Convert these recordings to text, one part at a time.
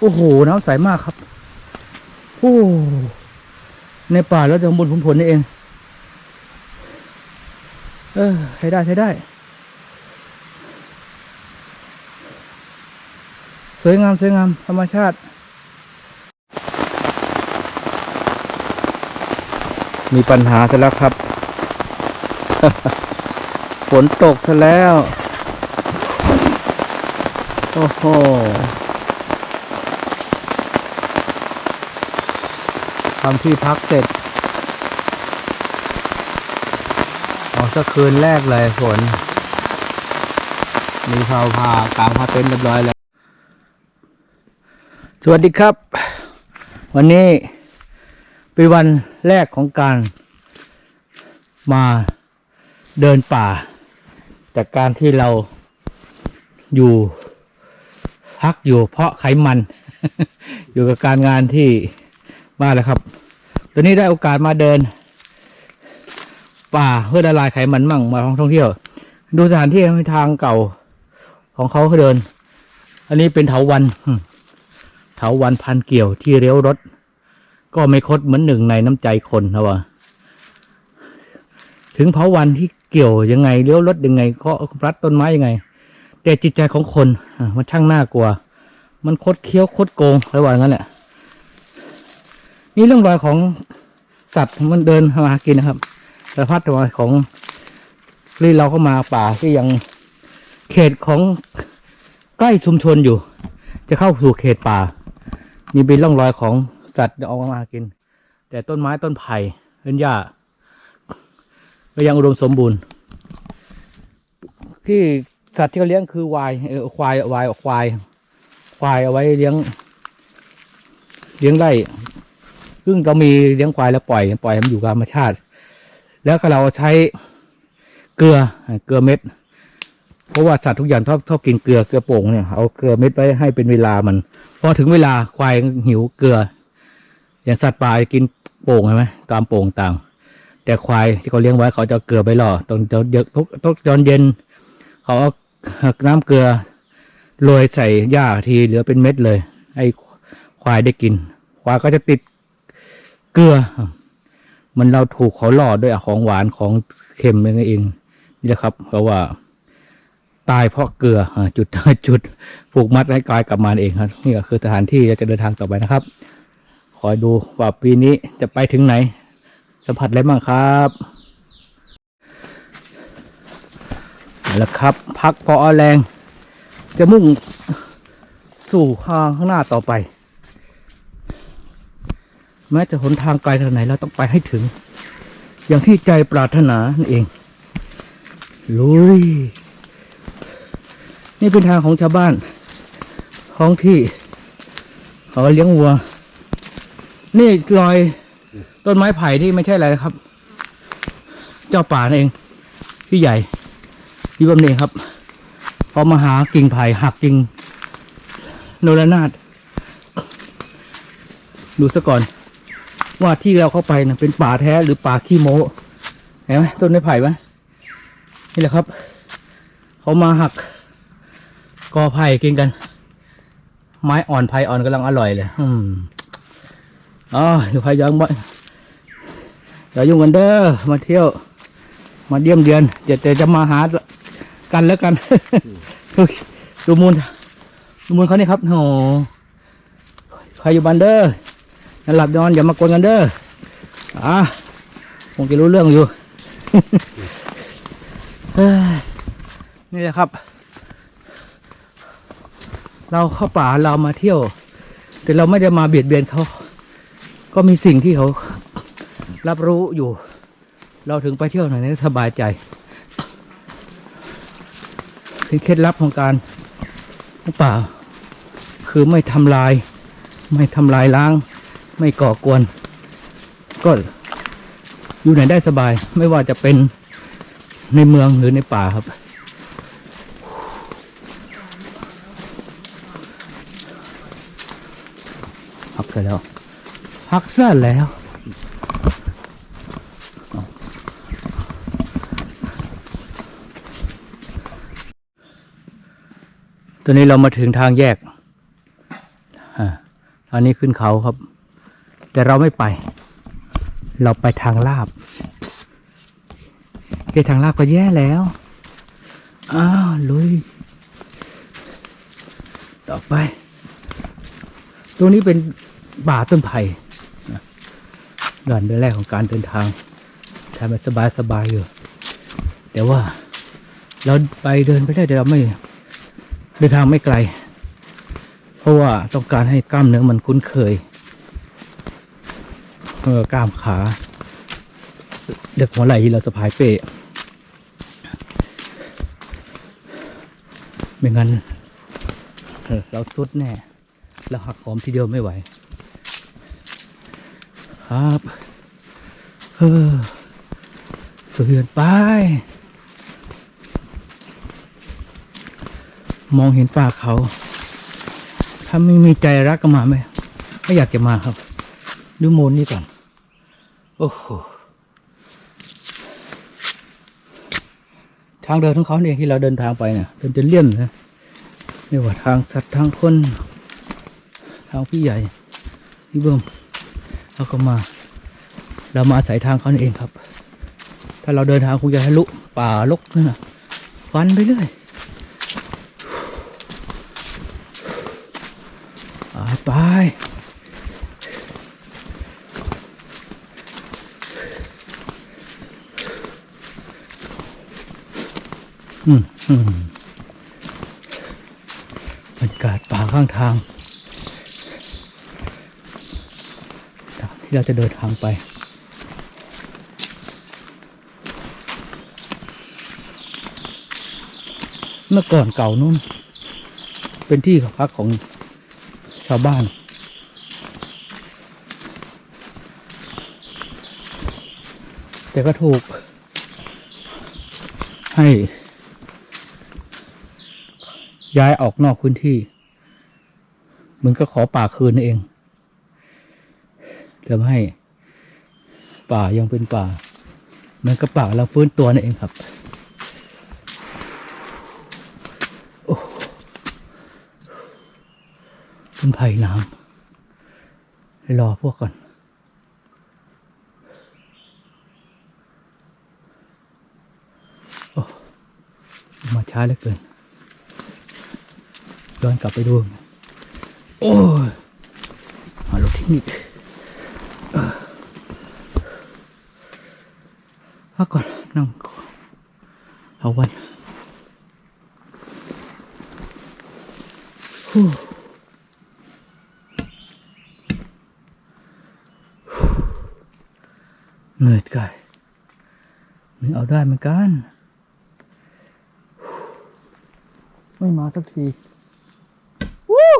โอ้โห น้ำใสมากครับ โอ้ ในป่าแล้วเดินบนขุนผลนี่เอง เออ ใช้ได้ใช้ได้ สวยงามสวยงาม ธรรมชาติ มีปัญหาซะแล้วครับ ฝนตกซะแล้ว โอ้โห ทำที่พักเสร็จเอาสักคืนแรกเลยฝน มีพาพากลางพาเต็นท์เรียบร้อยแล้ว สวัสดีครับ วันนี้เป็นวันแรกของการมาเดินป่า จากการที่เราอยู่พักอยู่เพราะไขมัน อยู่กับการงานที่บ้านแล้วครับ ตอนนี้ได้โอกาสมาเดิน ป่าเพื่อละลายไขมันมั่งมาท่องเที่ยว ดูสถานที่ทางเก่าของเขาเขาเดิน อันนี้เป็นเถาวันเถาวันพันเกี่ยวที่เลี้ยวรถ ก็ไม่คดเหมือนหนึ่งในน้ำใจคนนะวะถึงเผาวันที่เกี่ยวยังไงเลี้ยวรถยังไงก็รัดต้นไม้ยังไง แต่จิตใจของคนมันช่างน่ากลัว มันคดเคี้ยวคดโกงอะไรว่างั้นแหละ นี่เรื่องรอยของสัตว์มันเดินมาหากินนะครับสารพัดตัวของที่เราเข้ามาป่าที่ยังเขตของใกล้ชุมชนอยู่ จะเข้าสู่เขตป่า นี่เป็นร่องรอยของสัตว์ออกมาหากิน แต่ต้นไม้ต้นไผ่เื้นหญ้าก็ยังอุดมสมบูรณ์ ที่สัตว์ที่เขาเลี้ยงคือวายเออควายวายควาย ควายเอาไว้เลี้ยง เลี้ยงไร่ ซึ่งเรามีเลี้ยงควายแล้วปล่อยปล่อยมันอยู่กับธรรมชาติ แล้วก็เราใช้เกลือเกลือเม็ด เพราะว่าสัตว์ทุกอย่างชอบชอบกินเกลือเกลือโป่งเนี่ยเอาเกลือเม็ดไว้ให้เป็นเวลามันพอถึงเวลาควายหิวเกลือ อย่างสัตว์ป่ากินโป่งใช่ไหมตามโป่งต่าง แต่ควายที่เขาเลี้ยงไว้เขาจะเกลือไปล่อตอนเย็นทุกทุกตอนเย็น เขาเอาน้ำเกลือโรยใส่หญ้าทีเหลือเป็นเม็ดเลย ให้ควายได้กิน ควายก็จะติด เกลือ มันเราถูกเขาหล่อด้วยของหวานของเค็มนั่นเอง นี่แหละครับเพราะว่า ตายเพราะเกลือจุดจุดผูกมัดให้กลายกลับมาเองครับนี่ก็คือสถานที่เราจะเดินทางต่อไปนะครับ คอยดูว่าปีนี้จะไปถึงไหน สัมผัสอะไรบ้างครับแล้วครับ พักพอแรง จะมุ่งสู่ข้างข้างหน้าต่อไป แม้จะหนทางไกลเท่าไหนเราต้องไปให้ถึง อย่างที่ใจปรารถนานั่นเอง ลุย นี่เป็นทางของชาวบ้าน ท้องที่เขาเลี้ยงวัว นี่รอยต้นไม้ไผ่นี่ไม่ใช่อะไรครับ เจ้าป่านั่นเอง พี่ใหญ่พี่บำเนยครับพอมาหากิ่งไผ่หักกิ่งโนรนาดดูซะก่อน ว่าที่เราเข้าไปนะเป็นป่าแท้หรือป่าขี้โมเห็นไหมต้นไม้ไผ่ไหมนี่แหละครับ เขามาหักกอไผ่กินกัน ไม้อ่อนไผ่อ่อนกำลังอร่อยเลย อืมอ๋ออยู่ไผ่ยังบ่อย่ายุ่งกันเด้อมาเที่ยว มาเยี่ยมเยือนเดี๋ยวจะมาหากันแล้วกันดูมูลดูมูลเขานี่ครับโหใครอยู่บ้านเด้อ อย่าหลับนอนอย่ามากวนกันเด้ออะคงจะรู้เรื่องอยู่เฮ้ยนี่แหละครับ เราเข้าป่าเรามาเที่ยว แต่เราไม่ได้มาเบียดเบียนเขา ก็มีสิ่งที่เขารับรู้อยู่ เราถึงไปเที่ยวหน่อยนี้สบายใจคือเคล็ดลับของการของป่า คือไม่ทำลาย ไม่ทำลายล้าง ไม่ก่อกวน ก็อยู่ไหนได้สบาย ไม่ว่าจะเป็นในเมืองหรือในป่าครับ พักเสร็จแล้ว พักเสร็จแล้วตอนนี้เรามาถึงทางแยก อ่าอันนี้ขึ้นเขาครับ แต่เราไม่ไป เราไปทางลาบเฮ้ทางลาบก็แย่แล้ว อ้าวลุย ต่อไป ตรงนี้เป็นป่าต้นไผ่ด่านเดินแรกของการเดินทางทำมันสบายสบายอยู่ แต่ว่า เราไปเดินไปได้แต่เราไม่เดินทางไม่ไกล เพราะว่าต้องการให้กล้ามเนื้อมันคุ้นเคย ออกล้ามขาเด็กหัวไหล่ที่เราสะพายเป้ไม่งั้นเออเราสุดแน่เราหักหอมทีเดียวไม่ไหว ครับเออสะเทือนไป มองเห็นป่าเขา ถ้าไม่มีใจรักก็มาไหมไม่อยากจะมาครับ ดูโมนนี่ก่อน โอ้โหทางเดินของเขาเนี่ยที่เราเดินทางไปเนี่ยเดินจะเลี่ยมนะไม่ว่าทางสัตว์ทางคน ทางพี่ใหญ่พี่เบิ้มเราก็มา เรามาอาศัยทางเขาเองครับ ถ้าเราเดินทางคงจะทะลุป่าลกนั่นนะฟันไปเรื่อยไป อืมอืม บรรยากาศป่าข้างทาง ที่เราจะเดินทางไป เมื่อก่อนเก่านู่น เป็นที่พักของชาวบ้านแต่ก็ถูกให้ ย้ายออกนอกพื้นที่มือนก็ขอป่าคืนนั่นเองทำให้ป่ายังเป็นป่า มันก็ป่าเราฟื้นตัวนั่นเองครับโอ้ต้นไผ่น้ำให้รอพวกก่อนมาช้าเหลือเกิน ย้อนกลับไปดู โอ้ยมารถเทคนิคพักก่อนนั่งเอาวันฮู้เหนื่อยกายมันเอาได้เหมือนกัน ไม่มาสักทีวู้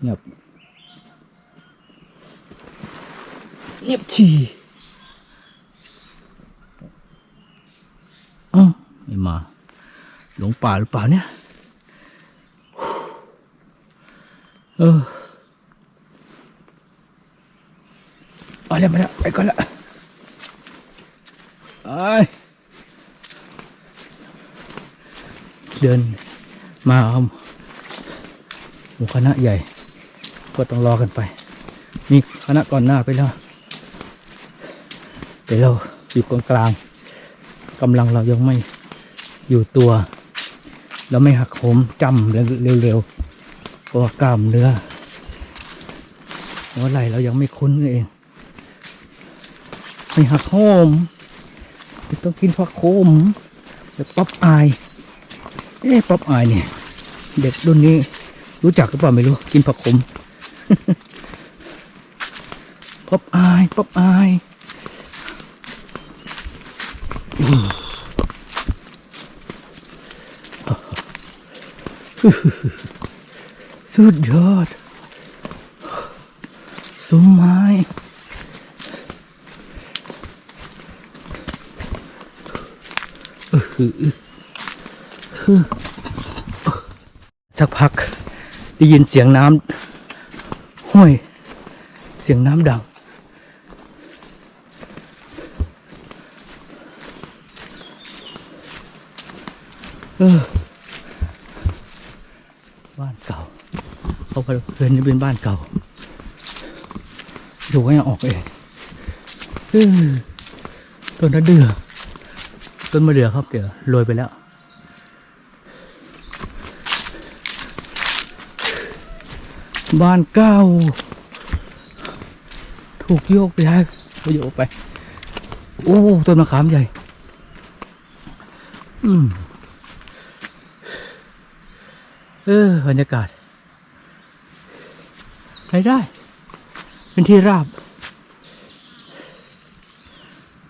เงียบ เงียบทีอ้าวไม่มา หลงป่าหรือเปล่าเนี่ย เออเอาแล้วมาแล้วไปก่อนละไปเดินมาเอาหมู่คณะใหญ่ ก็ต้องรอกันไปมีคณะก่อนหน้าไปแล้ว แต่เราอยู่กลางกลางๆกำลังเรายังไม่อยู่ตัว เราไม่หักโหมจำเร็วๆเพราะว่ากล้ามเนื้อหัวไหล่เรายังไม่คุ้นเอง ไม่หักโหมต้องกินผักโขมแบบป๊อปอาย เอ๊ะป๊อปอายเนี่ย เด็กรุ่นนี้รู้จักหรือเปล่าไม่รู้กินผักขมป๊อปอายป๊อปอาย สุดยอดสมไม้สักพักได้ยินเสียงน้ำห้วย เสียงน้ำดัง เออ บ้านเก่าะว่าเพื่อนนี่เป็นบ้านเก่า ดูให้ออกเองต้นมะเดือต้นมะเดือครับ เดี๋ยวโรยไปแล้ว บ้านเก่า ถูกโยกไปได้โยกไป โอ้ ต้นมะขามใหญ่ อืม เออบรรยากาศใช้ได้ เป็นที่ราบ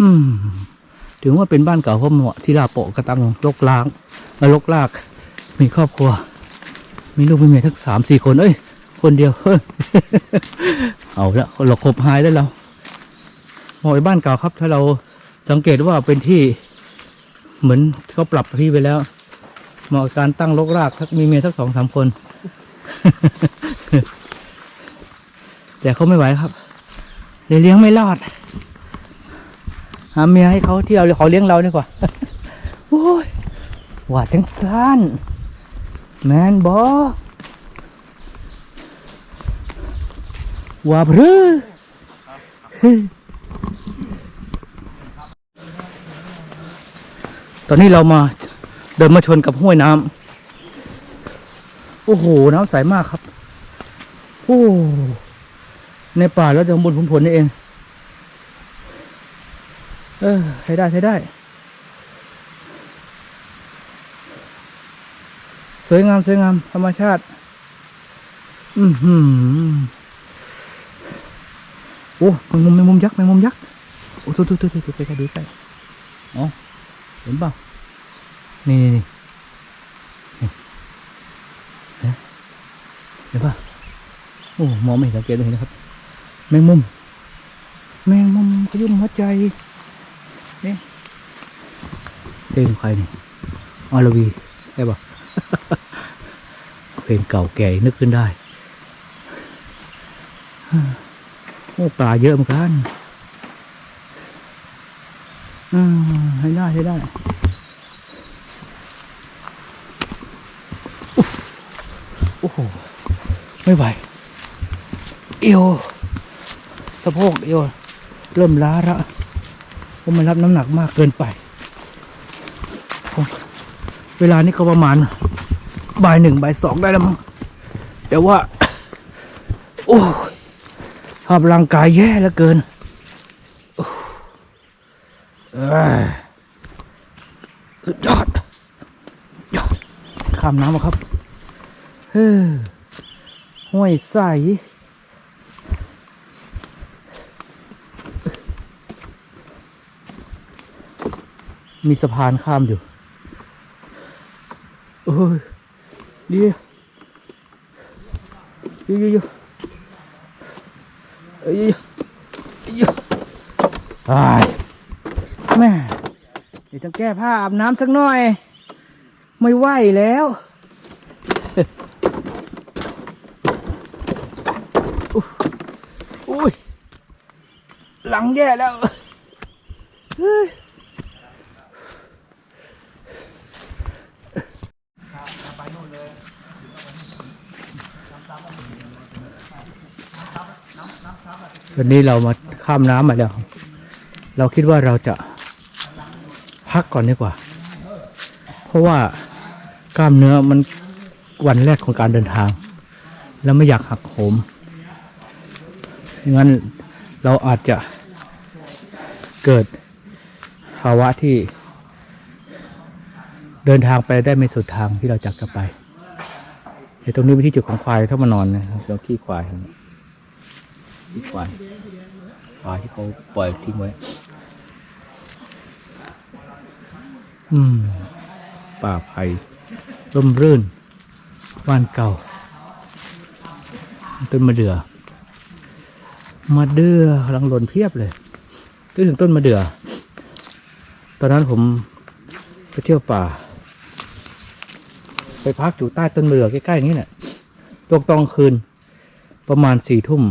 อืม ถึงว่าเป็นบ้านเก่าเพราะเหมาะที่ราบโปะกระตังลกล้างมาลกลาก มีครอบครัว มีลูกมีเมียทั้งสามสี่คน เอ้ย คนเดียวเฮ้อาละเราครบหายแล้วเราหมาะเป็นบ้านเก่าครับ ถ้าเราสังเกตว่าเป็นที่ เหมือนเขาปรับที่ไปแล้ว เหมาะการตั้งรกรากทักมีเมียสักสองสามคน แต่เขาไม่ไหวครับเลยเลี้ยงไม่รอด หาเมียให้เขาที่เราเขาเลี้ยงเราดีกว่าโอ้ยหวาดจังสั้นแมนบอว่าพรือตอนนี้เรามา เดินมาชนกับห้วยน้ำโอ้โห น้ำใสมากครับ โอ้ ในป่าแล้วตำบลขุนพลนี่เอง เออใช้ได้ใช้ได้ สวยงามสวยงาม ธรรมชาติ อือหือโอ้แมงมุมแมงมุมยักษ์แมงมุมยักษ์ โอ้ทุทุทุทุทุไปกันดูไปอ๋อเห็นเปล่า นี่นี่เห็นปะโอ้มองไม่เห็นสังเกตเห็นนะครับ แมงมุม แมงมุมขยุ่มหัวใจนี่เพลงใครนี่อรวีใช่ปะเพลงเก่าแก่นึกขึ้นได้โอ้ปลาเยอะเหมือนกันอืมให้ได้ให้ได้อุ๊ยโอ้โห ไม่ไหว เอวสะโพกเอวเริ่มล้าล้วเพราะมันรับน้ำหนักมากเกินไป เวลานี้ก็ประมาณบ่ายหนึ่งบ่ายสองได้แล้วมั้งแต่ว่า โอ้ยภาพร่างกายแย่เหลือเกินสุดยอดยอดข้ามน้ำมาครับเฮ้อ ห้วยใส มีสะพานข้ามอยู่โอ้ยเดี๋ยวเดี๋ยวเดี๋ยวเดี๋ยวเอ้ยยวเดี๋ยวตายแม่เดี๋ยวต้องแก้ผ้าอาบน้ำสักหน่อย ไม่ไหวแล้ว อุ้ย หลั งแย่แล้ววันนี้เรามาข้ามน้ำมาแล้ว เราคิดว่าเราจะพักก่อนดีกว่า เพราะว่ากล้ามเนื้อมันวันแรกของการเดินทาง แล้วไม่อยากหักโหมงั้นเราอาจจะ เกิดภาวะที่ เดินทางไปได้ไม่สุดทางที่เราจักจะไปเดี๋ยวตรงนี้เป็นที่จุดของควายถ้ามานอนนะครับเราขี้ควายครับขี้ควายควายที่เขาปล่อยทิ้งไว้ อืม ป่าไผ่ร่มรื่นบ้านเก่า ต้นมะเดื่อมะเดื่อกำลังหล่นเพียบเลย นึกถึงต้นมะเดื่อ ตอนนั้นผมไปเที่ยวป่า ไปพักอยู่ใต้ต้นมะเดื่อใกล้ๆอย่างนี้เนี่ยตกตองคืน ประมาณสี่ทุ่ม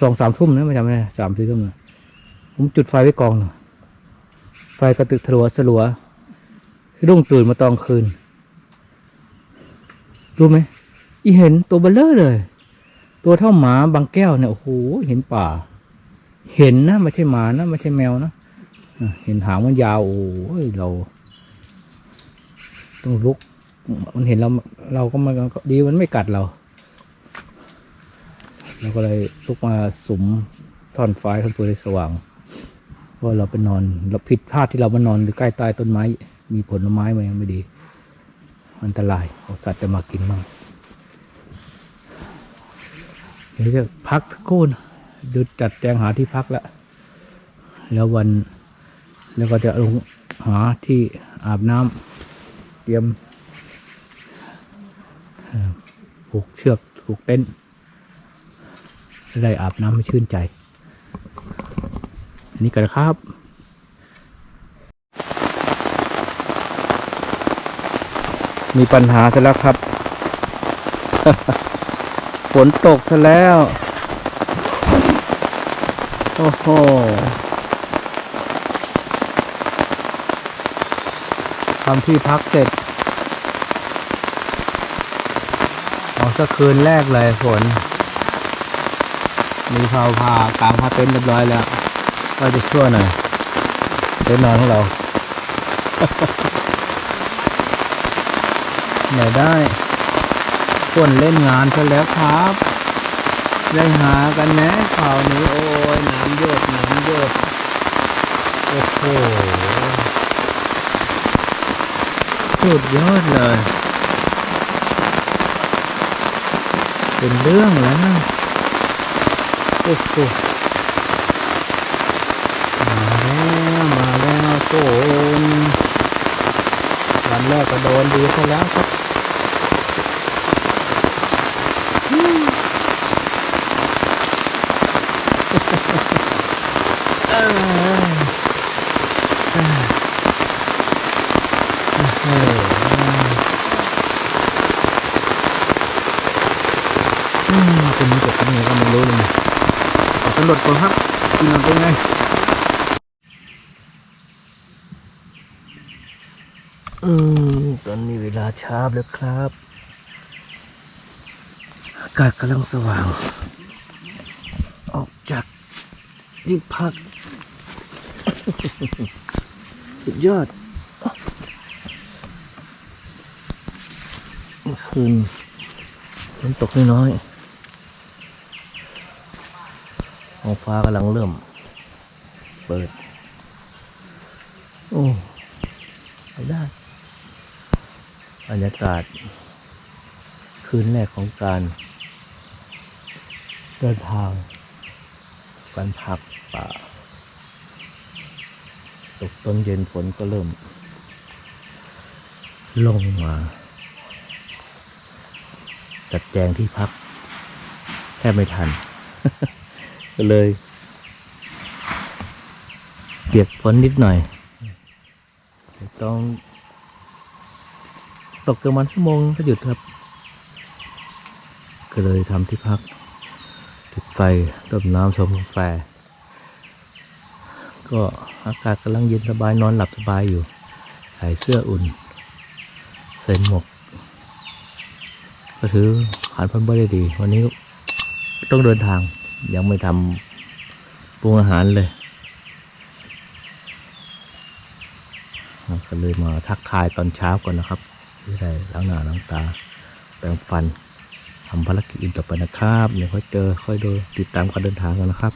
สองสามทุ่มนะไม่จำไม่ได้สามสี่ทุ่มนะผมจุดไฟไว้กองหนึ่งไฟกระตึกถลัวสลัวรุ่งตื่นมาตอนคืน รู้ไหมอีเห็นตัวเบลเลอร์เลย ตัวเท่าหมาบางแก้วเนี่ยโอ้โหเห็นป่า เห็นนะไม่ใช่หมานะไม่ใช่แมวนะเห็นหางมันยาวโอ้ยเรา ต้องลุก มันเห็นเรา เราก็มันก็ดีมันไม่กัดเราเราก็เลยลุกมาสุมท่อนไฟท่อนตัวให้สว่างเพราะเราไปนอน เราผิดพลาดที่เรามานอนอยู่ใกล้ใต้ต้นไม้ มีผลไม้มายังไม่ดี อันตรายสัตว์จะมากินมั่งเดี๋ยวจะพักสักครู่นะ ดูจัดแจงหาที่พักแล้ว แล้ววันแล้วก็จะลงหาที่อาบน้ำเตรียมผูกเชือกผูกเต็นท์ได้อาบน้ำให้ชื่นใจ อันนี้กันครับมีปัญหาซะแล้วครับ ฝนตกซะแล้ว โอ้โหทำที่พักเสร็จเอาสักคืนแรกเลยฝน มีเผาผ้ากลางผ้าเต็นท์เรียบร้อยแล้ว ก็จะชั่วหน่อยเต็นท์นอนของเราไหนได้ฝนเล่นงานซะแล้วครับ ได้หากันแนะข่าวนี้โอ้ยน้ำหยดน้ำหยดโอ้โหสุดยอดเลย เป็นเรื่องแล้วนะโอ้โหมาแล้วมาแล้วโซนวันแรกก็โดนดีซะแล้วครับอืมเออเออ เอออืมเป็นนี้จะเป็นไงก็ไม่รู้เลยนะขอสำ รวจก่อนครับกินมันเป็นไงอืมตอนนี้เวลาเช้าแล้วครับอากาศกำลังสว่าง ออกจากที่พัก สุดยอดเมื่อคืนฝนตกน้อยๆ ท้องฟ้ากำลังเริ่ม เปิด โอ้ไปได้บรรยากาศ คืนแรกของการ เดินทางการพักป่า ตกต้นเย็นฝนก็เริ่ม ลงมา จัดแจงที่พัก แทบไม่ทัน ก็เลย เปียกฝนนิดหน่อยต้องตกประมาณชั่วโมงก็หยุดครับ ก็เลยทำที่พักจุดไฟต้มน้ำชมกาแฟ ก็อากาศกำลังเย็นสบายนอนหลับสบายอยู่ใส่เสื้ออุ่น ใส่หมวกก็ถือผ่านพ้นไปได้ดี วันนี้ต้องเดินทาง ยังไม่ทำปรุงอาหารเลยก็เลยมาทักทายตอนเช้าก่อนนะครับที่ได้ล้างหน้าล้างตา แปรงฟันทำภารกิจอื่นต่อไปนะครับเดี๋ยวค่อยเจอค่อยดูติดตามการเดินทางกันนะครับ